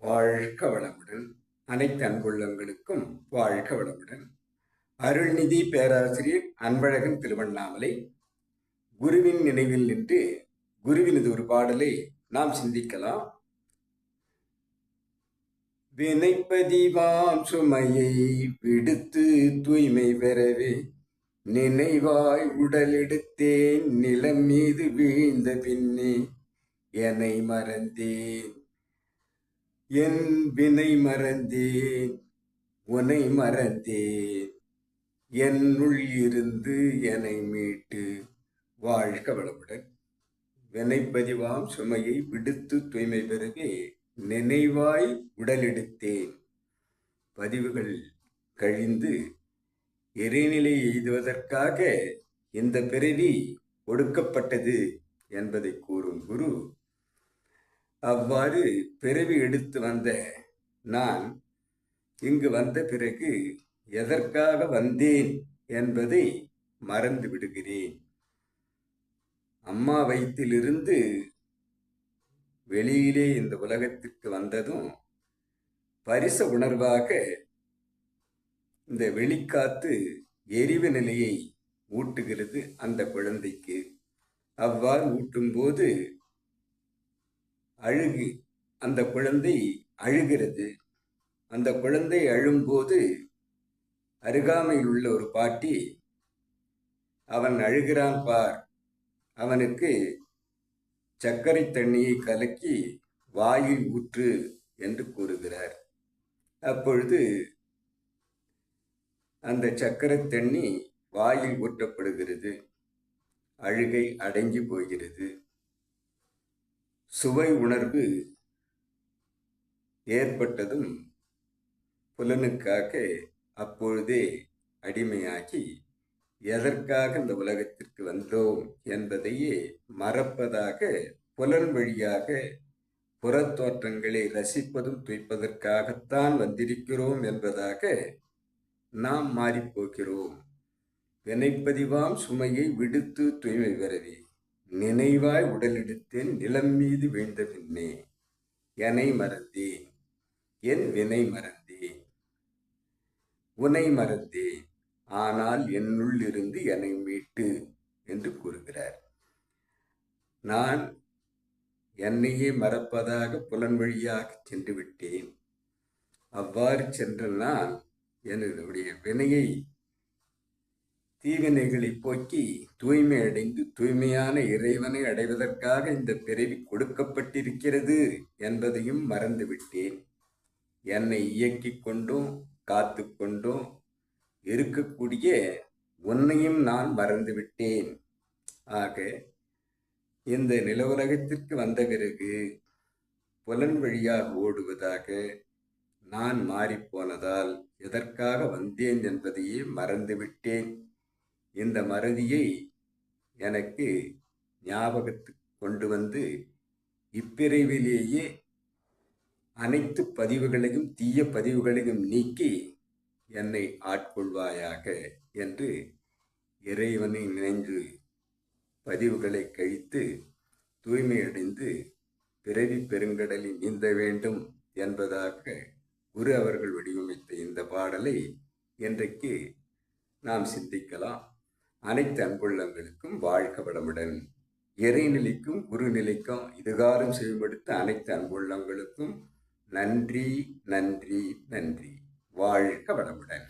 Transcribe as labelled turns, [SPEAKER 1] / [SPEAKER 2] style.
[SPEAKER 1] வாழ்க வளமுடன். அனைத்து அன்புள்ளங்களுக்கும் வாழ்க வளமுடன். அருள்நிதி பேராசிரியர் அன்பழகன் திருவண்ணாமலை. குருவின் நினைவில் நின்று குருவினது ஒரு பாடலை நாம் சிந்திக்கலாம். வினைப்பதிவாம் சுமையை விடுத்து தூய்மை பெறவே நினைவாய் உடலெடுத்தேன் நிலம் மீது வீழ்ந்த பின்னே என்னை மறந்தேன். என் வினை மறந்தேன் உனை மறந்தேன். என்னுள் இருந்து என்னை மீட்டு. வாழ்க வளமுடன். வினைப்பதிவாம் சுமையை விடுத்து தூய்மை பெறவே. நினைவாய் உடலெடுத்தேன். பதிவுகள் கழிந்து இறைநிலை எய்துவதற்காக இந்த பிறவி ஒடுக்கப்பட்டது என்பதை கூறும் குரு. அவ்வாறு பிறவி எடுத்து வந்த நான் இங்கு வந்த பிறகு எதற்காக வந்தேன் என்பதை மறந்து விடுகிறேன். அம்மா வயிற்றிலிருந்து வெளியிலே இந்த உலகத்திற்கு வந்ததும் பரிச உணர்வாக இந்த வெளிக்காத்து எரிவு நிலையை ஊட்டுகிறது அந்த குழந்தைக்கு. அவ்வாறு ஊட்டும்போது அழுகு அந்த குழந்தை அழுகிறது. அந்த குழந்தை அழும்போது அருகாமையில் உள்ள ஒரு பாட்டி அவன் அழுகிறான் பார். அவனுக்கு சர்க்கரை தண்ணியை கலக்கி வாயில் ஊற்று என்று கூறுகிறார். அப்பொழுது அந்த சர்க்கரை தண்ணி வாயில் ஊற்றப்படுகிறது. அழுகை அடங்கி போகிறது. சுவை உணர்வு ஏற்பட்டதும் புலனுக்காக அப்பொழுதே அடிமையாகி எதற்காக இந்த உலகத்திற்கு வந்தோம்? என்பதையே மறப்பதாக புலன் வழியாக புறத்தோற்றங்களை ரசிப்பதும் துய்ப்பதற்காகத்தான் வந்திருக்கிறோம் என்பதாக நாம் மாறிப்போகிறோம். வினைப்பதிவாம் சுமையை விடுத்து தூய்மை பெறவே. நினைவாய் உடலெடுத்தேன் நிலம் மீது வீழ்ந்த பின்னே என்னை மறந்தேன் என் வினை மறந்தேன் உனை மறந்தேன் ஆனால் என்னுள் இருந்து என்னை மீட்டு என்று கூறுகிறார். நான் என்னையே மறப்பதாக புலன் வழியாக சென்று விட்டேன் அவ்வாறு சென்ற நான் என்னுடைய வினையை தீவினைகளை போக்கி தூய்மை அடைந்து தூய்மையான இறைவனை அடைவதற்காக இந்த பிறவி கொடுக்கப்பட்டிருக்கிறது என்பதையும் மறந்துவிட்டேன். என்னை இயக்கிக் கொண்டும் காத்து கொண்டும். இருக்கக்கூடிய உன்னையும் நான் மறந்துவிட்டேன். ஆக இந்த நில உலகத்திற்கு வந்த பிறகு புலன் வழியாக ஓடுவதாக நான் மாறிப்போனதால் எதற்காக வந்தேன் என்பதையே மறந்துவிட்டேன். இந்த மறதியை எனக்கு ஞாபகத்துக்கு கொண்டு வந்து இப்பிரிவிலேயே அனைத்து பதிவுகளையும் தீய பதிவுகளையும் நீக்கி என்னை ஆட்கொள்வாயாக என்று இறைவனை நினைந்து பதிவுகளை கழித்து தூய்மையடைந்து பிறவி பெருங்கடலில் நீந்த வேண்டும் என்பதாக குரு அவர்கள் வடிவமைத்த இந்த பாடலை இன்றைக்கு நாம் சிந்திக்கலாம். அனைத்து அன்புள்ளங்களுக்கும் வாழ்க வளமுடன். இறைநிலைக்கும் குருநிலைக்கும் இதுகாலம் செவிமடுத்த அனைத்து அன்புள்ளங்களுக்கும் நன்றி நன்றி நன்றி. வாழ்க வளமுடன்.